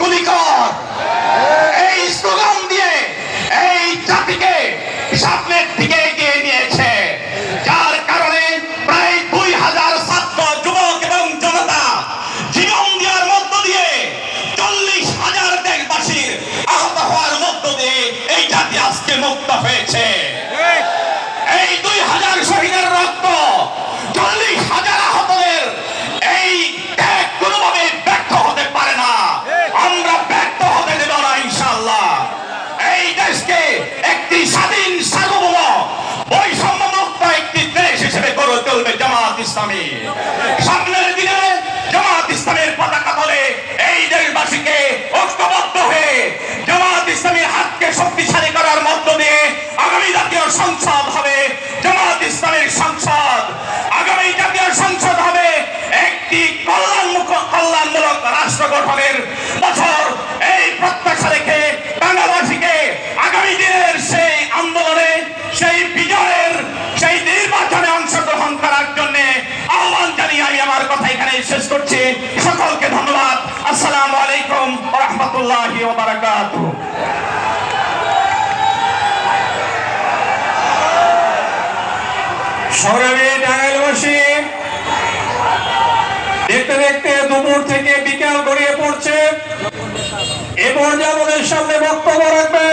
গুলি কর এই স্লোগান দিয়ে এই জাতিকে সামনের দিকে এগিয়ে নিয়েছে, যার কারণে প্রায় দুই হাজার ছাত্র, যুবক এবং জনতা জীবন দেওয়ার মধ্য দিয়ে চল্লিশ হাজার দেশবাসীর আহত হওয়ার মধ্য দিয়ে এই জাতি আজকে মুক্ত হয়েছে। জামাত ইসলামী। সামনের দিনে জামাত ইসলামের পতাকা ধরে এই দেশবাসীকে ঐক্যবদ্ধ হয়ে জামাত ইসলামের হাতকে শক্তিশালী করার মধ্য দিয়ে আগামী জাতীয় সংসদ হবে। জামাত ইসলামের সংসদ আগামী জাতীয় সংসদ হবে। একটি কল্যাণমুখ কল্যাণমূলক রাষ্ট্র গঠনের রহমতুল্লাহি টাঙ্গাইলবাসী দেখতে দেখতে দুপুর থেকে বিকেল গড়িয়ে পড়ছে। এ পর্যায়ে সামনে বক্তব্য রাখবেন